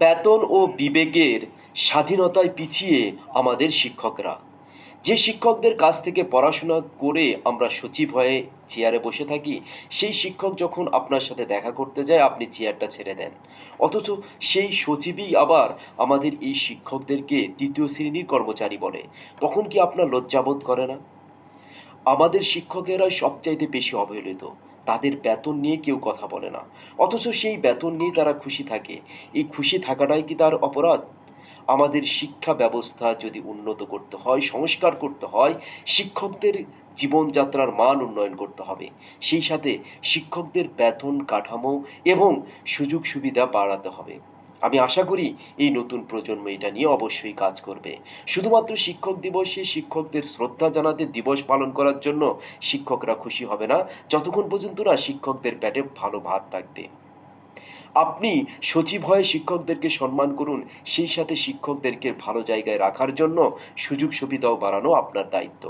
বেতন ও বিবেকের স্বাধীনতায় পিছিয়ে আমাদের শিক্ষকরা। যে শিক্ষকদের কাছ থেকে পড়াশোনা করে আমরা সচিব হয়ে চেয়ারে বসে থাকি, সেই শিক্ষক যখন আপনার সাথে দেখা করতে যায়, আপনি চেয়ারটা ছেড়ে দেন। অথচ সেই সচিবই আবার আমাদের এই শিক্ষকদেরকে তৃতীয় শ্রেণির কর্মচারী বলে। তখন কি আপনার লজ্জাবোধ করে না? আমাদের শিক্ষকেরাই সবচাইতে বেশি অবহেলিত। তাদের বেতন নিয়ে কেউ কথা বলে না। অথচ সেই বেতন নিয়ে তারা খুশি থাকে। এই খুশি থাকাটাই কি তার অপরাধ? আমাদের শিক্ষা ব্যবস্থা যদি উন্নত করতে হয়, সংস্কার করতে হয়, শিক্ষকদের জীবনযাত্রার মান উন্নয়ন করতে হবে। সেই সাথে শিক্ষকদের বেতন কাঠামো এবং সুযোগ সুবিধা বাড়াতে হবে। আমি আশা করি এই নতুন প্রজন্ম এটা নিয়ে অবশ্যই কাজ করবে। শুধুমাত্র শিক্ষক দিবসে শিক্ষকদের শ্রদ্ধা জানাতে দিবস পালন করার জন্য শিক্ষকরা খুশি হবে না, যতক্ষণ পর্যন্ত না শিক্ষকদের পেটে ভালো ভাত থাকবে। আপনি সচিব হয়ে শিক্ষকদেরকে সম্মান করুন, সেই সাথে শিক্ষকদেরকে ভালো জায়গায় রাখার জন্য সুযোগ সুবিধাও বাড়ানো আপনার দায়িত্ব।